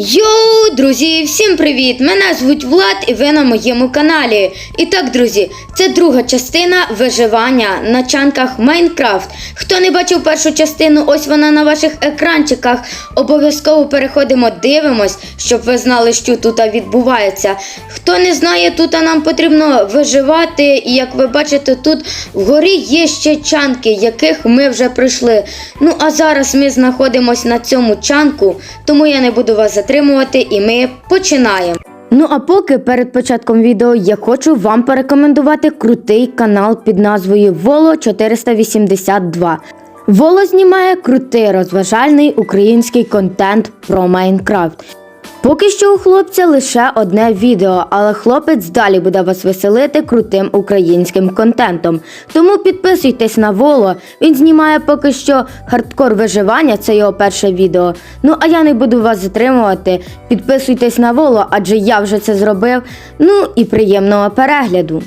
Йоу, друзі, всім привіт! Мене звуть Влад і ви на моєму каналі. І так, друзі, це друга частина виживання на чанках Майнкрафт. Хто не бачив першу частину, ось вона на ваших екранчиках. Обов'язково переходимо, дивимось, щоб ви знали, що тут відбувається. Хто не знає, тут нам потрібно виживати. І як ви бачите, тут вгорі є ще чанки, яких ми вже пройшли. Ну а зараз ми знаходимося на цьому чанку, тому я не буду вас затримувати і ми починаємо. Ну а поки перед початком відео я хочу вам порекомендувати крутий канал під назвою Воло 482. Воло знімає крутий розважальний український контент про Майнкрафт. Поки що у хлопця лише одне відео, але хлопець далі буде вас веселити крутим українським контентом. Тому підписуйтесь на Воло. Він знімає поки що хардкор виживання, це його перше відео. Ну а я не буду вас затримувати. Підписуйтесь на Воло, адже я вже це зробив. Ну і приємного перегляду.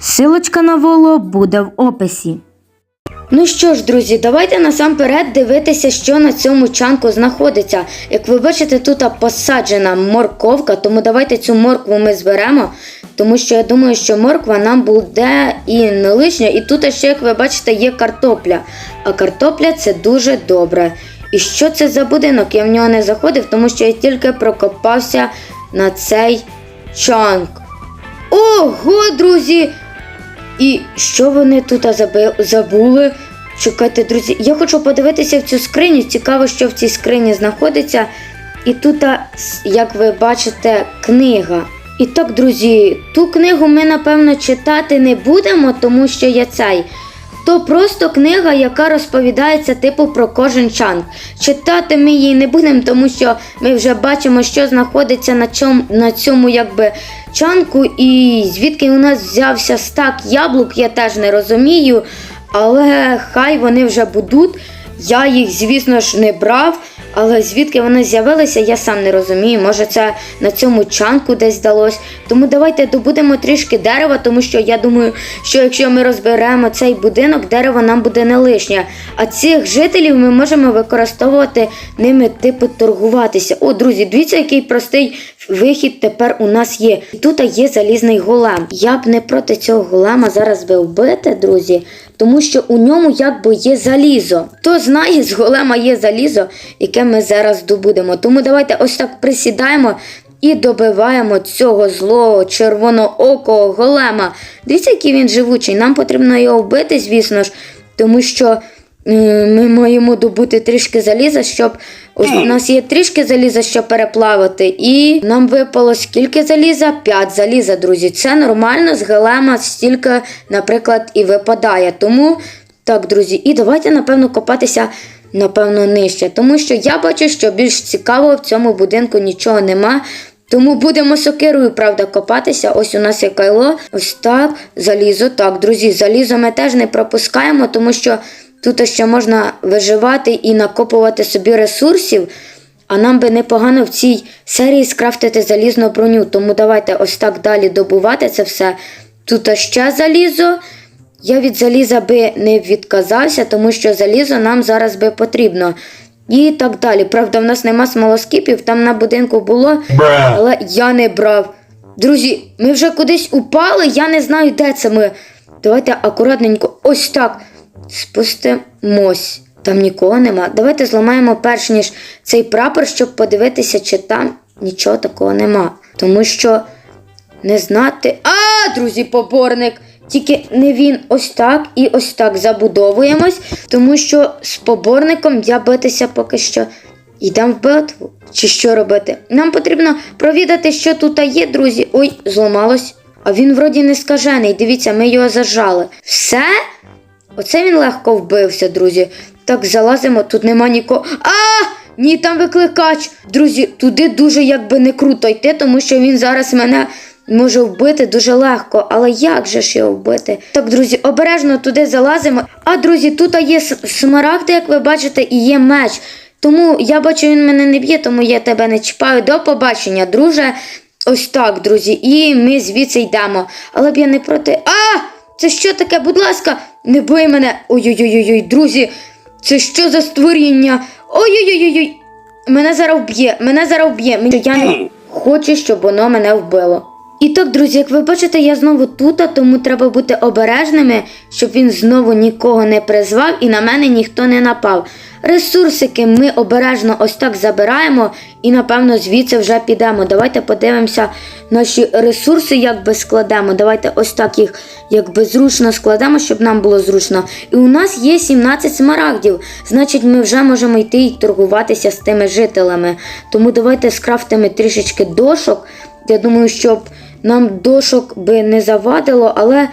Силочка на Воло буде в описі. Ну що ж, друзі, давайте насамперед дивитися, що на цьому чанку знаходиться. Як ви бачите, тут посаджена морковка, тому давайте цю моркву ми зберемо, тому що я думаю, що морква нам буде і не лишня. І тут ще, як ви бачите, є картопля. А картопля це дуже добре. І що це за будинок? Я в нього не заходив, тому що я тільки прокопався на цей чанк. Ого, друзі! І що вони тут забули? Чекайте, друзі, я хочу подивитися в цю скриню. Цікаво, що в цій скрині знаходиться. І тут, як ви бачите, книга. І так, друзі, ту книгу ми, напевно, читати не будемо, тому що я цей. То просто книга, яка розповідається типу про кожен чанк. Читати ми її не будемо, тому що ми вже бачимо, що знаходиться на цьому, на цьому якби чанку, і звідки у нас взявся стак яблук, я теж не розумію. Але хай вони вже будуть. Я їх, звісно ж, не брав, але звідки вони з'явилися, я сам не розумію. Може, це на цьому чанку десь здалось. Тому давайте добудемо трішки дерева, тому що я думаю, що якщо ми розберемо цей будинок, дерево нам буде не лишнє. А цих жителів ми можемо використовувати ними, типу, торгуватися. О, друзі, дивіться, який простий вихід тепер у нас є. І тут є залізний голем. Я б не проти цього голема зараз би вбити, друзі, тому що у ньому якби є залізо. Хто знає, з голема є залізо, яке ми зараз добудемо. Тому давайте ось так присідаємо. І добиваємо цього злого червоноокого голема. Дивіться, який він живучий. Нам потрібно його вбити, звісно ж, тому що ми маємо добути трішки заліза, щоб ось у нас є трішки заліза, щоб переплавити. І нам випало скільки заліза? 5 заліза, друзі. Це нормально, з голема стільки, наприклад, і випадає. Тому так, друзі, і давайте, напевно, копатися. Напевно, нижче, тому що я бачу, що більш цікаво в цьому будинку нічого нема. Тому будемо сокирою, правда, копатися. Ось у нас є кайло, ось так, залізо. Так, друзі, залізо ми теж не пропускаємо, тому що тут ще можна виживати і накопувати собі ресурсів. А нам би непогано в цій серії скрафтити залізну броню. Тому давайте ось так далі добувати це все. Тут ще залізо. Я від заліза би не відказався, тому що залізо нам зараз би потрібно. І так далі. Правда, в нас нема смолоскипів, там на будинку було, але я не брав. Друзі, ми вже кудись упали, я не знаю, де це ми. Давайте акуратненько, ось так. Спустимось. Там нікого нема. Давайте зламаємо перш ніж цей прапор, щоб подивитися, чи там нічого такого нема. Тому що не знати. А, друзі, поборник! Тільки не він ось так і ось так забудовуємось, тому що з поборником я битися поки що йдемо в битву. Чи що робити? Нам потрібно провідати, що тут є, друзі. Ой, зламалось. А він вроді не скажений. Дивіться, ми його зажали. Все? Оце він легко вбився, друзі. Так, залазимо, тут нема нікого. А! Ні, там викликач. Друзі, туди дуже якби не круто йти, тому що він зараз мене може вбити дуже легко. Але як же ж його вбити? Так, друзі, обережно туди залазимо. А, друзі, тут є смарагди, як ви бачите, і є меч. Тому я бачу, він мене не б'є, тому я тебе не чіпаю. До побачення, друже. Ось так, друзі. І ми звідси йдемо. Але б я не проти. А! Це що таке? Будь ласка, не бий мене. Ой-ой-ой, друзі. Це що за створіння? Ой-ой-ой. Мене зараз вб'є, мене зараз вб'є. Я не хочу, щоб воно мене вбило. І так, друзі, як ви бачите, я знову тут, а тому треба бути обережними, щоб він знову нікого не призвав і на мене ніхто не напав. Ресурсики ми обережно ось так забираємо і, напевно, звідси вже підемо. Давайте подивимося наші ресурси, як би складемо. Давайте ось так їх якби зручно складемо, щоб нам було зручно. І у нас є 17 смарагдів. Значить, ми вже можемо йти і торгуватися з тими жителями. Тому давайте скрафтимо трішечки дошок. Я думаю, щоб нам дошок би не завадило, але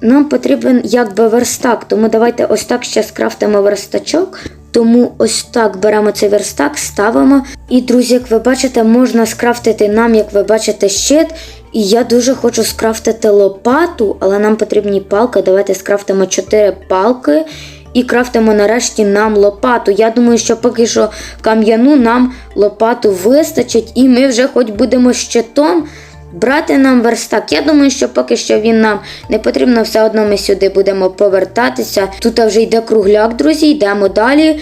нам потрібен якби верстак. Тому давайте ось так ще скрафтимо верстачок. Тому ось так беремо цей верстак, ставимо. І, друзі, як ви бачите, можна скрафтити нам, як ви бачите, щит. І я дуже хочу скрафтити лопату, але нам потрібні палки. Давайте скрафтимо 4 палки і крафтимо нарешті нам лопату. Я думаю, що поки що кам'яну нам лопату вистачить, і ми вже хоч будемо щитом. Брати нам верстак. Я думаю, що поки що він нам не потрібно, все одно ми сюди будемо повертатися. Тут вже йде кругляк, друзі, йдемо далі.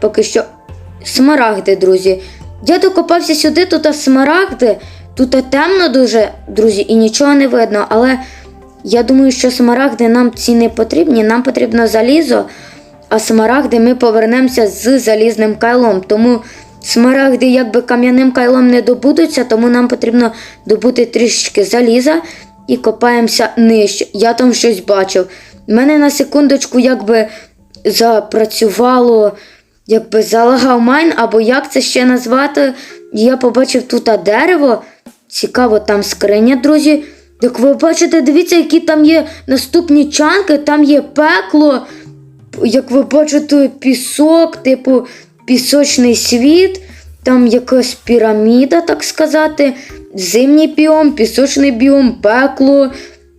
Поки що смарагди, друзі. Я докопався сюди, тут смарагди, тут темно дуже, друзі, і нічого не видно. Але я думаю, що смарагди нам ці не потрібні. Нам потрібно залізо, а смарагди ми повернемося з залізним кайлом. Тому смарагди якби кам'яним кайлом не добудуться, тому нам потрібно добути трішечки заліза і копаємося нижче. Я там щось бачив. У мене на секундочку якби запрацювало, якби залагав майн, або як це ще назвати. Я побачив тут дерево. Цікаво, там скриня, друзі. Як ви бачите, дивіться, які там є наступні чанки, там є пекло, як ви бачите, пісок, типу пісочний світ, там якась піраміда, так сказати, зимній біом, пісочний біом, пекло,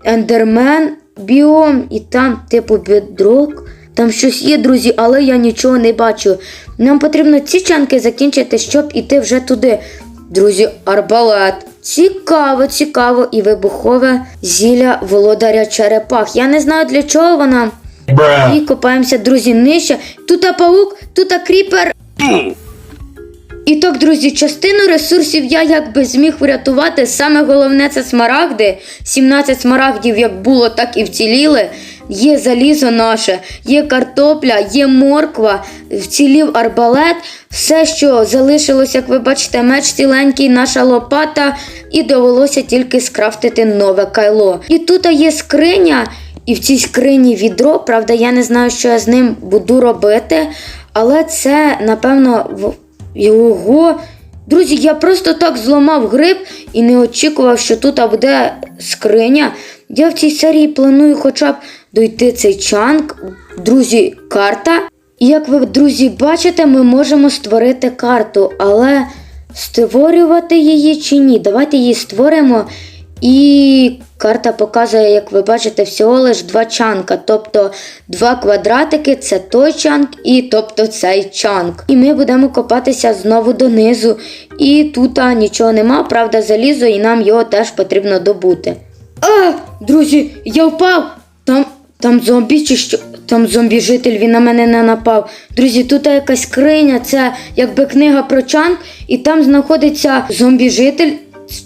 ендермен біом, і там, типу, бідрок. Там щось є, друзі, але я нічого не бачу. Нам потрібно ці чанки закінчити, щоб іти вже туди. Друзі, арбалет. Цікаво, цікаво і вибухове зілля володаря черепах. Я не знаю для чого вона. Bruh. І копаємося, друзі, нижче. Тут паук, тут кріпер. І так, друзі, частину ресурсів я якби зміг врятувати. Саме головне це смарагди. 17 смарагдів як було, так і вціліли. Є залізо наше, є картопля, є морква, вцілів арбалет. Все, що залишилось, як ви бачите, меч ціленький, наша лопата, і довелося тільки скрафтити нове кайло. І тут є скриня, і в цій скрині відро. Правда, я не знаю, що я з ним буду робити, але це, напевно, його. Друзі, я просто так зламав гриб і не очікував, що тут буде скриня. Я в цій серії планую хоча б дойти цей чанк. Друзі, карта. І як ви, друзі, бачите, ми можемо створити карту, але створювати її чи ні? Давайте її створимо. І карта показує, як ви бачите, всього лиш два чанка. Тобто два квадратики це той чанк і тобто цей чанк. І ми будемо копатися знову донизу. І тут нічого нема, правда, залізо, і нам його теж потрібно добути. А, друзі, я впав! Там, там зомбі чи що? Там зомбі-житель, він на мене не напав. Друзі, тут якась скриня, це якби книга про чанк, і там знаходиться зомбі-житель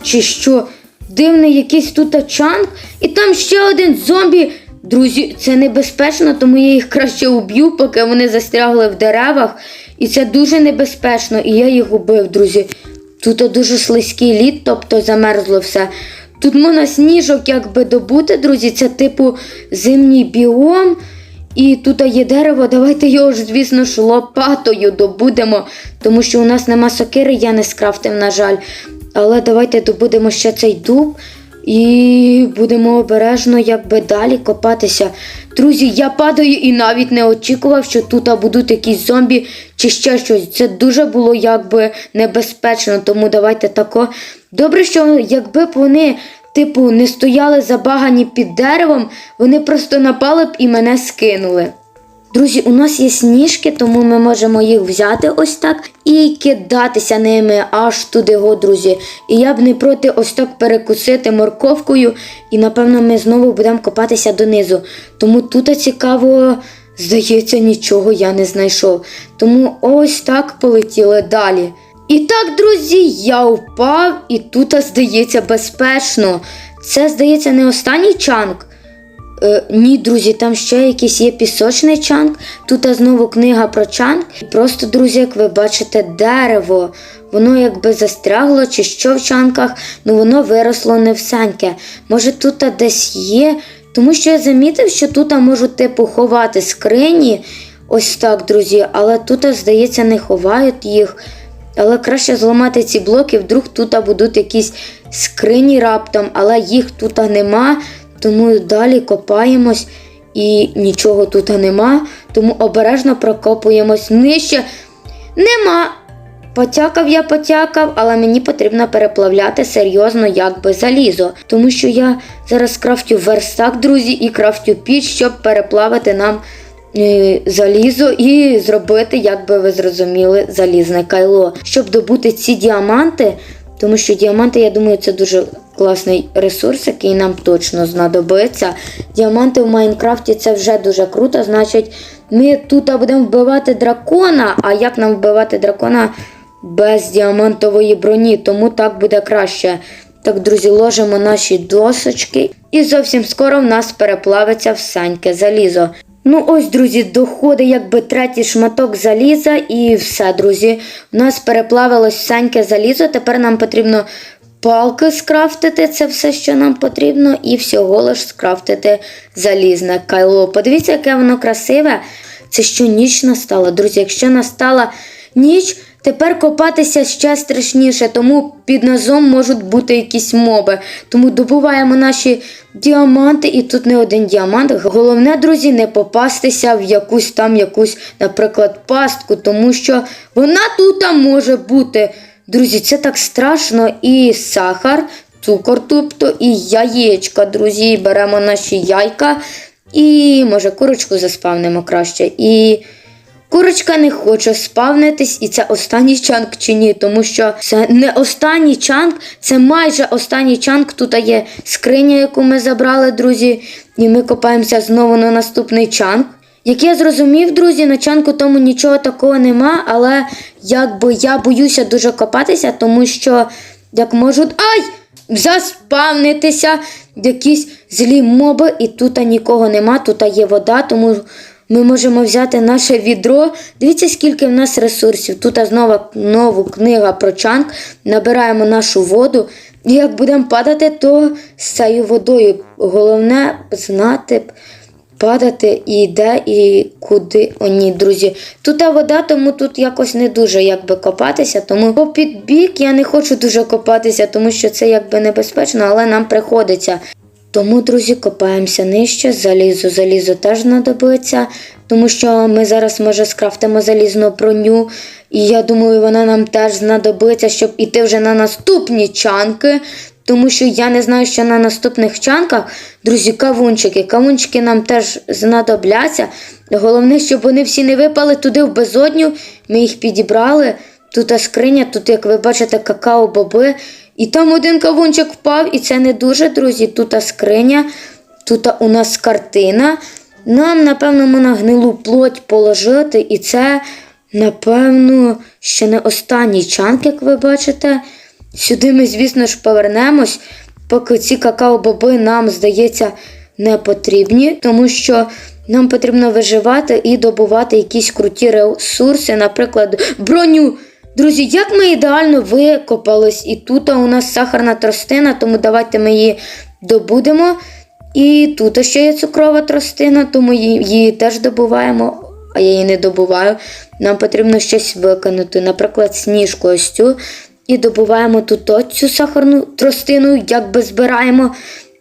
чи що. Дивний якийсь тут чанк, і там ще один зомбі. Друзі, це небезпечно, тому я їх краще уб'ю, поки вони застрягли в деревах. І це дуже небезпечно, і я їх убив, друзі. Тут дуже слизький лід, тобто замерзло все. Тут можна сніжок якби добути, друзі, це типу зимній біом. І тут є дерево, давайте його ж, звісно ж, лопатою добудемо, тому що у нас нема сокири, я не скрафтив, на жаль. Але давайте добудемо ще цей дуб і будемо обережно якби далі копатися. Друзі, я падаю і навіть не очікував, що тут будуть якісь зомбі чи ще щось. Це дуже було якби небезпечно, тому давайте тако. Добре, що якби б вони. Типу, не стояли забагані під деревом, вони просто напали б і мене скинули. Друзі, у нас є сніжки, тому ми можемо їх взяти ось так і кидатися ними аж туди, го, друзі. І я б не проти ось так перекусити морковкою, і напевно ми знову будемо копатися донизу. Тому тут цікаво, здається, нічого я не знайшов. Тому ось так полетіли далі. І так, друзі, я впав, і тут, здається, безпечно. Це, здається, не останній чанк. Е, ні, друзі, там ще якийсь є пісочний чанк. Тут знову книга про чанк. Просто, друзі, як ви бачите, дерево. Воно якби застрягло чи що в чанках, ну воно виросло не всеньке. Може, тут десь є. Тому що я замітив, що тут можуть типу ховати скрині. Ось так, друзі, але тут, здається, не ховають їх. Але краще зламати ці блоки, вдруг тут будуть якісь скрині раптом, але їх тут нема. Тому далі копаємось і нічого тут нема. Тому обережно прокопуємось нижче. Нема. Потякав я потякав, але мені потрібно переплавляти серйозно якби залізо. Тому що я зараз крафтю верстак, друзі, і крафтю піч, щоб переплавити нам е, залізо і зробити, як би ви зрозуміли, залізне кайло. Щоб добути ці діаманти, тому що діаманти, я думаю, це дуже класний ресурс, який нам точно знадобиться. Діаманти в Майнкрафті це вже дуже круто. Значить, ми тут будемо вбивати дракона. А як нам вбивати дракона без діамантової броні? Тому так буде краще. Так, друзі, ложимо наші досочки, і зовсім скоро в нас переплавиться всеньке залізо. Ну ось, друзі, доходить якби третій шматок заліза, і все, друзі. У нас переплавилось всеньке залізо. Тепер нам потрібно палки скрафтити, це все, що нам потрібно, і всього лиш скрафтити залізне кайло. Подивіться, яке воно красиве. Це що ніч настала, друзі. Якщо настала ніч, тепер копатися ще страшніше, тому під низом можуть бути якісь моби. Тому добуваємо наші діаманти, і тут не один діамант. Головне, друзі, не попастися в якусь там якусь, наприклад, пастку, тому що вона тут може бути. Друзі, це так страшно. І сахар, цукор, тобто, і яєчка, друзі. Беремо наші яйка. І, може, курочку заспавнимо краще. І курочка не хоче спавнитись, і це останній чанк чи ні, тому що це не останній чанк, це майже останній чанк. Тут є скриня, яку ми забрали, друзі. І ми копаємося знову на наступний чанк. Як я зрозумів, друзі, на чанку тому нічого такого нема, але якби я боюся дуже копатися, тому що як можуть. Ай! Заспавнитися якісь злі моби, і тут нікого нема, тут є вода, тому ми можемо взяти наше відро. Дивіться, скільки в нас ресурсів. Тут знову нову книга про чанк. Набираємо нашу воду. І як будемо падати, то з цією водою. Головне знати падати і де, і куди. О, ні, друзі. Тут вода, тому тут якось не дуже якби копатися. Тому по підбік я не хочу дуже копатися, тому що це якби небезпечно, але нам приходиться. Тому, друзі, копаємося нижче, залізо, залізо теж знадобиться, тому що ми зараз, може, скрафтимо залізну броню, і я думаю, вона нам теж знадобиться, щоб іти вже на наступні чанки. Тому що я не знаю, що на наступних чанках, друзі, кавунчики. Кавунчики нам теж знадобляться. Головне, щоб вони всі не випали туди в безодню. Ми їх підібрали. Тут скриня, тут, як ви бачите, какао-боби. І там один кавунчик впав, і це не дуже, друзі. Тут скриня, тут у нас картина. Нам, напевно, можна гнилу плоть положити, і це, напевно, ще не останній чанк, як ви бачите. Сюди ми, звісно ж, повернемось, поки ці какао-боби нам, здається, не потрібні, тому що нам потрібно виживати і добувати якісь круті ресурси, наприклад, броню. Друзі, як ми ідеально викопались, і тут у нас сахарна тростина, тому давайте ми її добудемо. І тут ще є цукрова тростина, тому її, теж добуваємо, а я її не добуваю. Нам потрібно щось виконати, наприклад, сніжку ось цю. І добуваємо тут цю сахарну тростину, якби збираємо.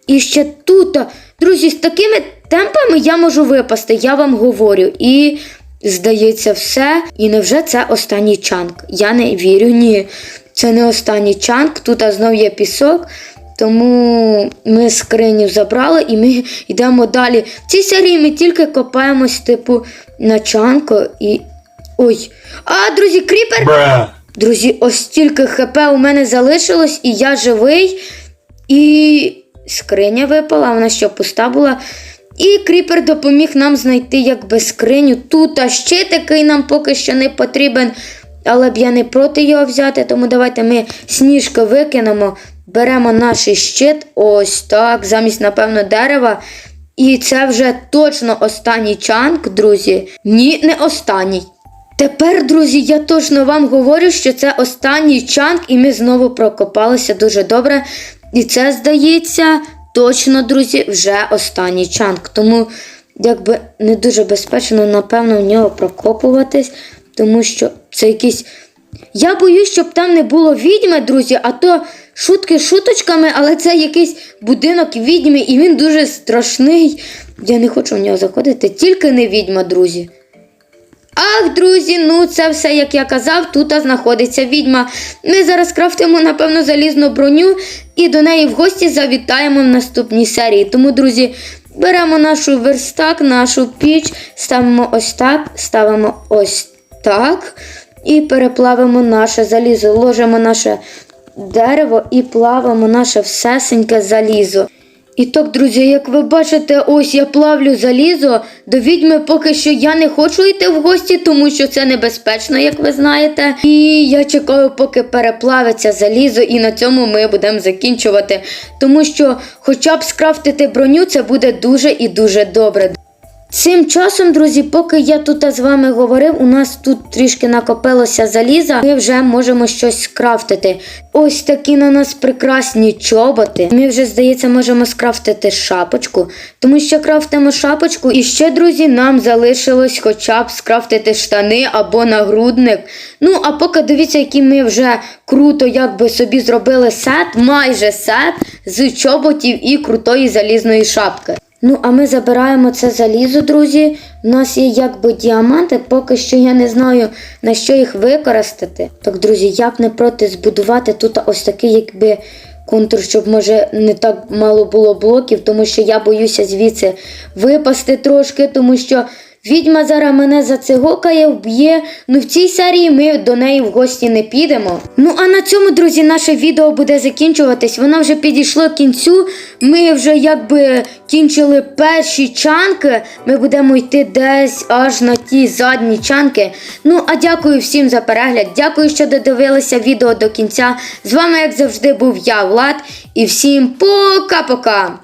І ще тут, друзі, з такими темпами я можу випасти, я вам говорю. І здається, все. І невже це останній чанк? Я не вірю, ні. Це не останній чанк, тут знов є пісок. Тому ми скриню забрали і ми йдемо далі. В цій серії ми тільки копаємось, типу, на чанку і. Ой. А, друзі, кріпер! Bruh. Друзі, ось стільки хп у мене залишилось, і я живий. І скриня випала, вона що пуста була. І кріпер допоміг нам знайти якби скриню. Тут а ще такий нам поки що не потрібен. але б я не проти його взяти, тому давайте ми сніжки викинемо, беремо наш щит, ось так, замість, напевно, дерева. І це вже точно останній чанк, друзі. Ні, не останній. Тепер, друзі, я точно вам говорю, що це останній чанк, і ми знову прокопалися дуже добре. І це, здається, точно, друзі, вже останній чанк. Тому, якби не дуже безпечно, напевно, в нього прокопуватись, тому що це якийсь. Я боюсь, щоб там не було відьми, друзі, а то шутки шуточками, але це якийсь будинок відьми, і він дуже страшний. Я не хочу в нього заходити, тільки не відьма, друзі. Ах, друзі, ну це все, як я казав, тут знаходиться відьма. Ми зараз крафтимо, напевно, залізну броню і до неї в гості завітаємо в наступній серії. Тому, друзі, беремо нашу верстак, нашу піч, ставимо ось так, ставимо ось так. І переплавимо наше залізо, ложимо наше дерево і плавимо наше всесеньке залізо. І так, друзі, як ви бачите, ось я плавлю залізо. До відьми поки що я не хочу йти в гості, тому що це небезпечно, як ви знаєте. І я чекаю, поки переплавиться залізо, і на цьому ми будемо закінчувати. Тому що, хоча б скрафтити броню, це буде дуже і дуже добре. Цим часом, друзі, поки я тут з вами говорив, у нас тут трішки накопилося заліза, ми вже можемо щось скрафтити. Ось такі на нас прекрасні чоботи. Ми вже, здається, можемо скрафтити шапочку, тому що крафтимо шапочку. І ще, друзі, нам залишилось хоча б скрафтити штани або нагрудник. Ну, а поки дивіться, які ми вже круто якби собі зробили сет, майже сет з чоботів і крутої залізної шапки. Ну, а ми забираємо це залізо, друзі. У нас є якби діаманти, поки що я не знаю на що їх використати. Так, друзі, я б не проти збудувати тут ось такий, якби контур, щоб може не так мало було блоків, тому що я боюся звідси випасти трошки, тому що. Відьма зараз мене зацигокає, вб'є. Ну в цій серії ми до неї в гості не підемо. Ну а на цьому, друзі, наше відео буде закінчуватись. Воно вже підійшло к кінцю. Ми вже якби кінчили перші чанки. Ми будемо йти десь аж на ті задні чанки. Ну а дякую всім за перегляд. Дякую, що додивилися відео до кінця. З вами, як завжди, був я, Влад, і всім пока-пока!